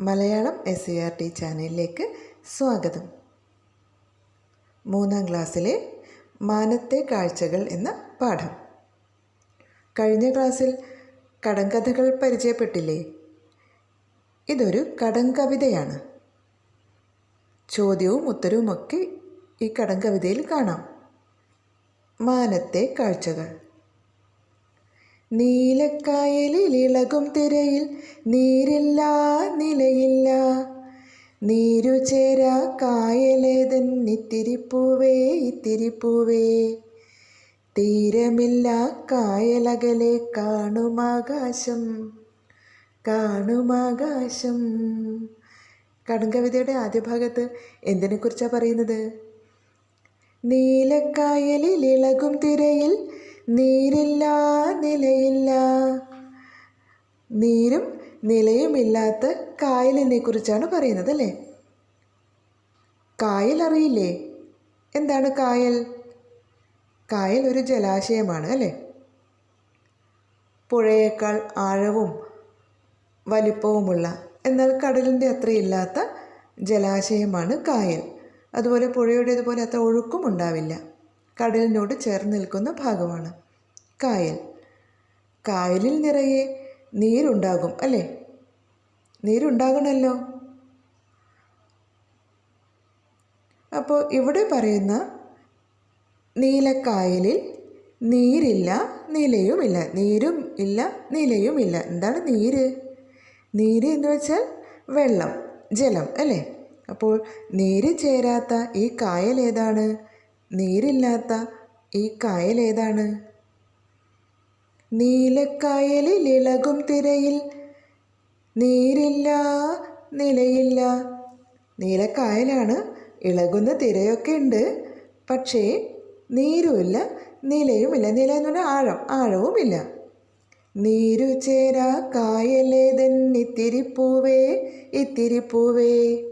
Malayalam S C R T ചാനലിലേക്ക് സ്വാഗതം. മൂന്നാം ക്ലാസ്സിലെ മാനത്തെ കാഴ്ചകൾ എന്ന പാഠം. കഴിഞ്ഞ ക്ലാസ്സിൽ കടങ്കഥകൾ പരിചയപ്പെട്ടില്ലേ? ഇതൊരു കടങ്കവിതയാണ്. ചോദ്യവും ഉത്തരവുമൊക്കെ ഈ കടങ്കവിതയിൽ കാണാം. മാനത്തെ കാഴ്ചകൾ. നീലക്കായലിൽ ഇളകും തിരയിൽ നീരില്ല നിലയില്ല. നീരു ചേരാ കായലേതൻ ഇത്തിരിപ്പൂവേ ഇത്തിരിപ്പൂവേ. തീരമില്ല കായലകലെ കാണുമാകാശം കാണുമാകാശം. കടുങ്കവിതയുടെ ആദ്യ ഭാഗത്ത് എന്തിനെക്കുറിച്ചാണ് പറയുന്നത്? നീലക്കായലിൽ ഇളകും തിരയിൽ നീരില്ല നിലയില്ല. നീരും നിലയുമില്ലാത്ത കായലിനെ കുറിച്ചാണ് പറയുന്നത് അല്ലേ? കായൽ അറിയില്ലേ? എന്താണ് കായൽ? കായൽ ഒരു ജലാശയമാണ് അല്ലേ? പുഴയേക്കാൾ ആഴവും വലിപ്പവുമുള്ള എന്നാൽ കടലിന്റെ അത്രയില്ലാത്ത ജലാശയമാണ് കായൽ. അതുപോലെ പുഴയുടേതുപോലെ അത്ര ഒഴുക്കും ഉണ്ടാവില്ല. കടലിനോട് ചേർന്ന് നിൽക്കുന്ന ഭാഗമാണ്. കായൽ. കായലിൽ നിറയെ നീരുണ്ടാകും അല്ലേ? നീരുണ്ടാകണമല്ലോ അപ്പോൾ ഇവിടെ പറയുന്ന നീലക്കായലിൽ നീരില്ല നിലയുമില്ല. നീരും ഇല്ല നിലയുമില്ല. എന്താണ് നീര്? നീര് എന്ന് വെച്ചാൽ വെള്ളം ജലം അല്ലേ? അപ്പോൾ നീര് ചേരാത്ത ഈ കായൽ ഏതാണ്? നീരില്ലാത്ത ഈ കായൽ ഏതാണ് നീലക്കായലിൽ ഇളകും തിരയിൽ നീരില്ല നിലയില്ല. നീലക്കായലാണ് ഇളകുന്ന തിരയൊക്കെ ഉണ്ട്. പക്ഷേ നീരുമില്ല നിലയുമില്ല നില എന്ന് പറഞ്ഞാൽ ആഴം ആഴവുമില്ല. നീരു ചേരാ കായലേതൻ ഇത്തിരിപ്പൂവേ ഇത്തിരിപ്പൂവേ.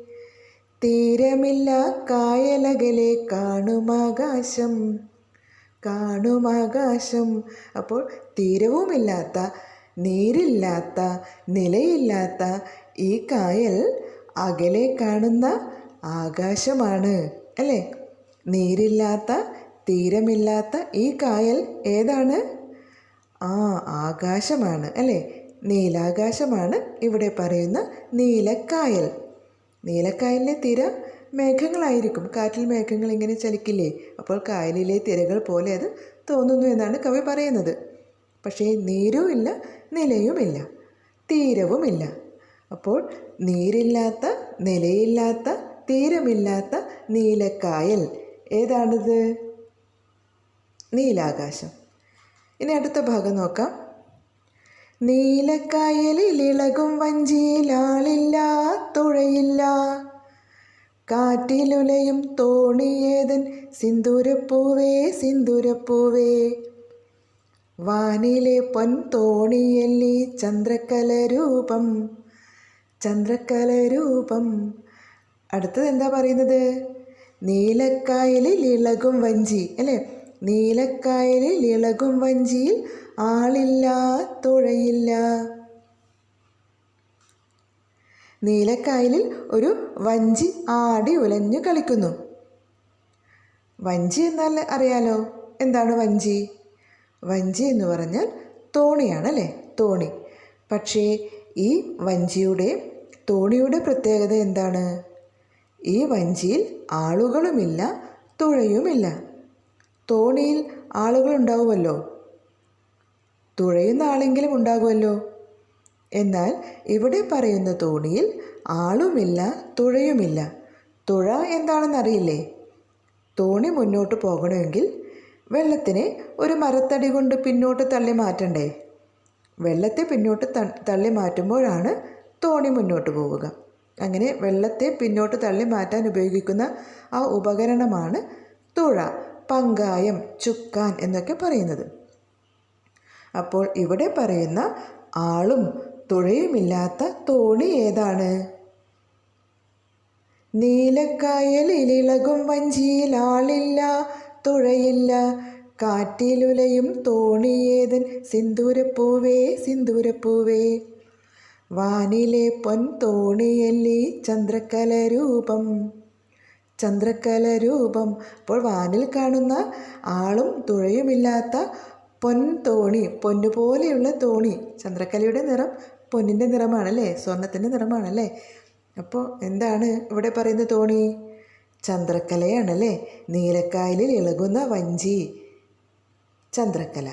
തീരമില്ല കായലകലെ കാണുമാകാശം കാണുമാകാശം. അപ്പോൾ തീരവുമില്ലാത്ത നീരില്ലാത്ത നിലയില്ലാത്ത ഈ കായൽ അകലെ കാണുന്ന ആകാശമാണ് അല്ലേ? നീരില്ലാത്ത തീരമില്ലാത്ത ഈ കായൽ ഏതാണ്? ആ ആകാശമാണ് അല്ലേ? നീലാകാശമാണ് ഇവിടെ പറയുന്ന നീലക്കായൽ. നീലക്കായലിലെ തിര മേഘങ്ങളായിരിക്കും. കാറ്റിൽ മേഘങ്ങൾ ഇങ്ങനെ ചലിക്കില്ലേ? അപ്പോൾ കായലിലെ തിരകൾ പോലെ അത് തോന്നുന്നു എന്നാണ് കവി പറയുന്നത്. പക്ഷേ നീരും ഇല്ല നിലയുമില്ല തീരവുമില്ല. അപ്പോൾ നീരില്ലാത്ത നിലയില്ലാത്ത തീരമില്ലാത്ത നീലക്കായൽ ഏതാണിത്? നീലാകാശം. ഇനി അടുത്ത ഭാഗം നോക്കാം. നീലക്കായലിൽ വഞ്ചിയിലാളില്ല തുഴയില്ല. കാറ്റിലുലയും തോണിയേതൻ സിന്ദൂരപ്പൂവേ സിന്ദൂരപ്പൂവേ. വാനിലെ പൊൻ തോണിയല്ലി ചന്ദ്രകലരൂപം ചന്ദ്രകലരൂപം. അടുത്തത് എന്താ പറയുന്നത് നീലക്കായലിൽ ഇളകും വഞ്ചി അല്ലേ? നീലക്കായലിൽ ഇളകും വഞ്ചിയിൽ ആളില്ല തുഴയില്ല. നീലക്കായലിൽ ഒരു വഞ്ചി ആടി ഉലഞ്ഞു കളിക്കുന്നു. വഞ്ചി എന്നാൽ അറിയാലോ? എന്താണ് വഞ്ചി? വഞ്ചി എന്ന് പറഞ്ഞാൽ തോണിയാണല്ലേ? തോണി. പക്ഷേ ഈ വഞ്ചിയുടെ തോണിയുടെ പ്രത്യേകത എന്താണ്? ഈ വഞ്ചിയിൽ ആളുകളുമില്ല തുഴയുമില്ല. തോണിയിൽ ആളുകളുണ്ടാവുമല്ലോ തുഴയുന്ന ആളെങ്കിലും ഉണ്ടാകുമല്ലോ. എന്നാൽ ഇവിടെ പറയുന്ന തോണിയിൽ ആളുമില്ല തുഴയുമില്ല. തുഴ എന്താണെന്നറിയില്ലേ? തോണി മുന്നോട്ട് പോകണമെങ്കിൽ വെള്ളത്തിനെ ഒരു മരത്തടി കൊണ്ട് പിന്നോട്ട് തള്ളി മാറ്റണ്ടേ? വെള്ളത്തെ പിന്നോട്ട് തള്ളി മാറ്റുമ്പോഴാണ് തോണി മുന്നോട്ട് പോവുക. അങ്ങനെ വെള്ളത്തെ പിന്നോട്ട് തള്ളി മാറ്റാൻ ഉപയോഗിക്കുന്ന ആ ഉപകരണമാണ് തുഴ പങ്കായം ചുക്കാൻ എന്നൊക്കെ പറയുന്നത്. അപ്പോൾ ഇവിടെ പറയുന്ന ആളും തുഴയുമില്ലാത്ത തോണി ഏതാണ്? നീലക്കായലിലിളകും വഞ്ചിയിൽ ആളില്ല തുഴയില്ല. കാറ്റിലുലയും തോണിയേതൻ സിന്ദൂരപ്പൂവേ സിന്ദൂരപ്പൂവേ. വാനിലെ പൊൻ തോണിയല്ലി ചന്ദ്രകലരൂപം ചന്ദ്രകലരൂപം അപ്പോൾ വാനിൽ കാണുന്ന ആളും തുഴയുമില്ലാത്ത പൊൻതോണി തോണി പൊന്നുപോലെയുള്ള തോണി. ചന്ദ്രക്കലയുടെ നിറം പൊന്നിന്റെ നിറമാണല്ലേ? സ്വർണത്തിന്റെ നിറമാണല്ലേ? അപ്പോൾ എന്താണ് ഇവിടെ പറയുന്ന തോണി? ചന്ദ്രക്കലയാണല്ലേ? നീലക്കായലിൽ ഇളകുന്ന വഞ്ചി. ചന്ദ്രക്കല.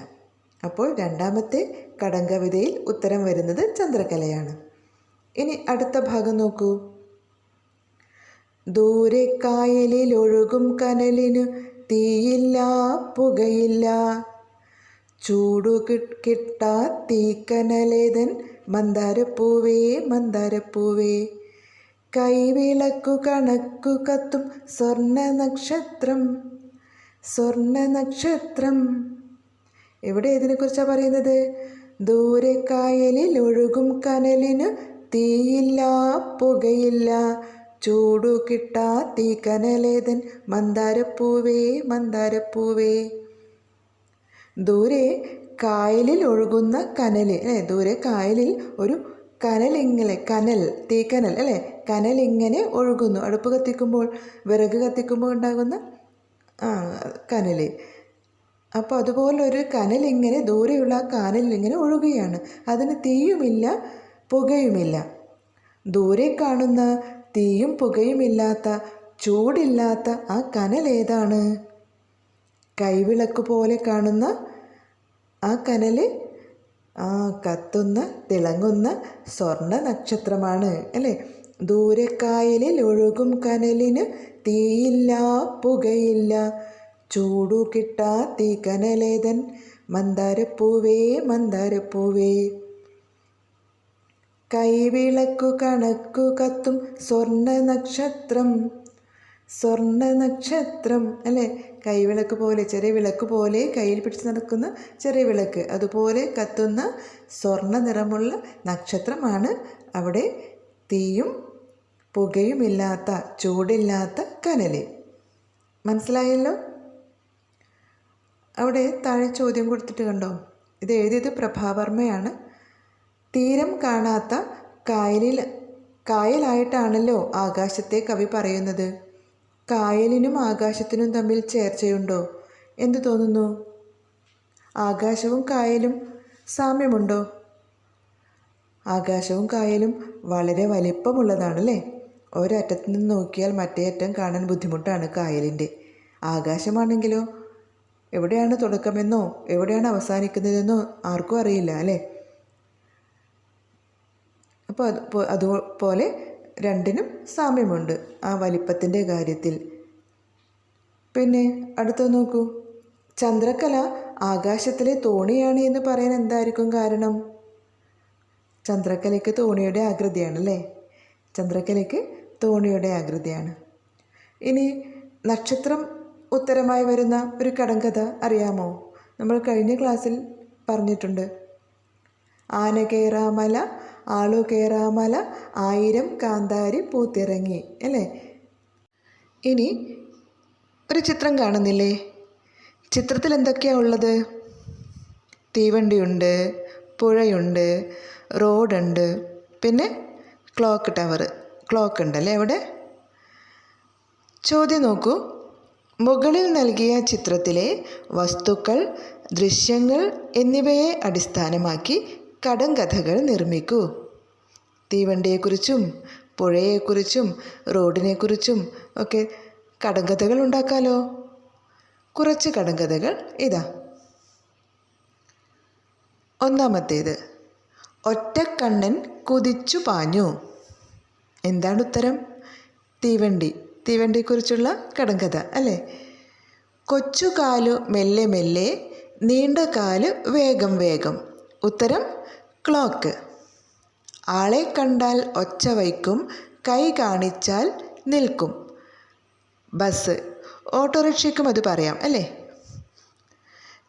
അപ്പോൾ രണ്ടാമത്തെ കടങ്കവിതയിൽ ഉത്തരം വരുന്നത് ചന്ദ്രക്കലയാണ്. ഇനി അടുത്ത ഭാഗം നോക്കൂ. ദൂരെ കായലിൽ ഒഴുകും കനലിനു തീയില്ല പുകയില്ല. ചൂടു കിട്ടാ തീക്കനലേതൻ മന്ദാരപ്പൂവേ മന്ദാരപ്പൂവേ. കൈവിളക്കു കണക്കു കത്തും സ്വർണ നക്ഷത്രം സ്വർണ നക്ഷത്രം. എവിടെ ഇതിനെക്കുറിച്ചാണ് പറയുന്നത്? ദൂരെ കായലിൽ ഒഴുകും കനലിന് തീയില്ല പുകയില്ല. ചൂടു കിട്ടാ തീ കനലേതൻ മന്ദാരപ്പൂവേ മന്ദാരപ്പൂവേ. ദൂരെ കായലിൽ ഒഴുകുന്ന കനൽ അല്ലേ? ദൂരെ കായലിൽ ഒരു കനലിങ്ങനെ കനൽ തീക്കനൽ അല്ലേ? കനലിങ്ങനെ ഒഴുകുന്നു. അടുപ്പ് കത്തിക്കുമ്പോൾ വിറക് കത്തിക്കുമ്പോൾ ഉണ്ടാകുന്ന ആ കനൽ അപ്പോൾ അതുപോലെ ഒരു കനലിങ്ങനെ ദൂരെയുള്ള ആ കനലിങ്ങനെ ഒഴുകുകയാണ്. അതിന് തീയുമില്ല പുകയുമില്ല. ദൂരെ കാണുന്ന തീയും പുകയുമില്ലാത്ത ചൂടില്ലാത്ത ആ കനൽ ഏതാണ് കൈവിളക്ക് പോലെ കാണുന്ന ആ കനൽ ആ കത്തുന്ന തിളങ്ങുന്ന സ്വർണ നക്ഷത്രമാണ് അല്ലേ? ദൂരക്കായലിൽ ഒഴുകും കനലിന് തീയില്ല പുകയില്ല. ചൂടു കിട്ടാ തീ കനലേതൻ മന്ദാരപ്പൂവേ മന്ദാരപ്പൂവേ. കൈവിളക്കു കണക്കു കത്തും സ്വർണ നക്ഷത്രം. സ്വർണ നക്ഷത്രം അല്ലേ? കൈവിളക്ക് പോലെ ചെറിയ വിളക്ക് പോലെ കയ്യിൽ പിടിച്ച് നടക്കുന്ന ചെറിയ വിളക്ക്. അതുപോലെ കത്തുന്ന സ്വർണ നിറമുള്ള നക്ഷത്രമാണ് അവിടെ തീയും പുകയുമില്ലാത്ത ചൂടില്ലാത്ത കനൽ. മനസ്സിലായല്ലോ? അവിടെ താഴെ ചോദ്യം കൊടുത്തിട്ട് കണ്ടോ? ഇത് എഴുതിയത് പ്രഭാവർമ്മയാണ്. തീരം കാണാത്ത കായലിൽ കായലായിട്ടാണല്ലോ ആകാശത്തെ കവി പറയുന്നത്. കായലിനും ആകാശത്തിനും തമ്മിൽ ചേർച്ചയുണ്ടോ? എന്തു തോന്നുന്നു? ആകാശവും കായലും സാമ്യമുണ്ടോ? ആകാശവും കായലും വളരെ വലിപ്പമുള്ളതാണല്ലേ? ഒരറ്റത്ത് നിന്ന് നോക്കിയാൽ മറ്റേ അറ്റം കാണാൻ ബുദ്ധിമുട്ടാണ് കായലിന്റെ. ആകാശമാണെങ്കിലോ? എവിടെയാണ് തുടക്കമെന്നോ? എവിടെയാണ് അവസാനിക്കുന്നതെന്നോ ആർക്കും അറിയില്ല അല്ലേ? അപ്പോൾ അത് അതുപോലെ രണ്ടിനും സാമ്യമുണ്ട് ആ വലിപ്പത്തിന്റെ കാര്യത്തിൽ. പിന്നെ അടുത്ത നോക്കൂ. ചന്ദ്രകല ആകാശത്തിലെ തോണിയാണ് എന്ന് പറയാൻ എന്തായിരിക്കും കാരണം? ചന്ദ്രക്കലയ്ക്ക് തോണിയുടെ ആകൃതിയാണല്ലേ? ചന്ദ്രക്കലയ്ക്ക് തോണിയുടെ ആകൃതിയാണ്. ഇനി നക്ഷത്രം ഉത്തരമായി വരുന്ന ഒരു കടങ്കഥ അറിയാമോ? നമ്മൾ കഴിഞ്ഞ ക്ലാസ്സിൽ പറഞ്ഞിട്ടുണ്ട്. ആന കേറാമല ആളു കേറാമല ആയിരം കാന്താരി പൂത്തിറങ്ങി അല്ലേ? ഇനി ഒരു ചിത്രം കാണുന്നില്ലേ? ചിത്രത്തിൽ എന്തൊക്കെയാണ് ഉള്ളത്? തീവണ്ടിയുണ്ട് പുഴയുണ്ട് റോഡുണ്ട് പിന്നെ ക്ലോക്ക് ടവർ ക്ലോക്ക് ഉണ്ടല്ലേ അവിടെ? ചോദ്യം നോക്കൂ. മുകളിൽ നൽകിയ ചിത്രത്തിലെ വസ്തുക്കൾ ദൃശ്യങ്ങൾ എന്നിവയെ അടിസ്ഥാനമാക്കി കടങ്കഥകൾ നിർമ്മിക്കൂ. തീവണ്ടിയെക്കുറിച്ചും പുഴയെക്കുറിച്ചും റോഡിനെക്കുറിച്ചും ഒക്കെ കടങ്കഥകൾ ഉണ്ടാക്കാലോ? കുറച്ച് കടങ്കഥകൾ ഇതാ. ഒന്നാമത്തേത് ഒറ്റക്കണ്ണൻ കുതിച്ചു പാഞ്ഞു. എന്താണ് ഉത്തരം? തീവണ്ടി തീവണ്ടിയെക്കുറിച്ചുള്ള കടങ്കഥ അല്ലേ? കൊച്ചുകാലു മെല്ലെ മെല്ലെ നീണ്ട കാൽ വേഗം വേഗം. ഉത്തരം ക്ലോക്ക്. ആളെ കണ്ടാൽ ഒച്ച വയ്ക്കും കൈ കാണിച്ചാൽ നിൽക്കും. ബസ്. ഓട്ടോറിക്ഷയ്ക്കും അത് പറയാം അല്ലേ?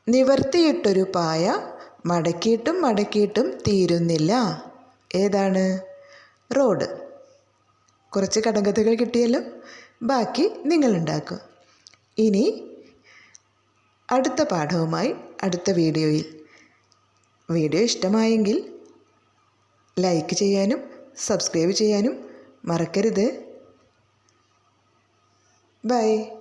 നിവർത്തിയിട്ടൊരു പായ മടക്കിയിട്ടും മടക്കിയിട്ടും തീരുന്നില്ല. ഏതാണ്? റോഡ്. കുറച്ച് കടങ്കഥകൾ കിട്ടിയല്ലോ. ബാക്കി നിങ്ങളുണ്ടാക്കും ഇനി അടുത്ത പാഠവുമായി അടുത്ത വീഡിയോയിൽ. വീഡിയോ ഇഷ്ടമായെങ്കിൽ ലൈക്ക് ചെയ്യാനും സബ്സ്ക്രൈബ് ചെയ്യാനും മറക്കരുത്. ബൈ.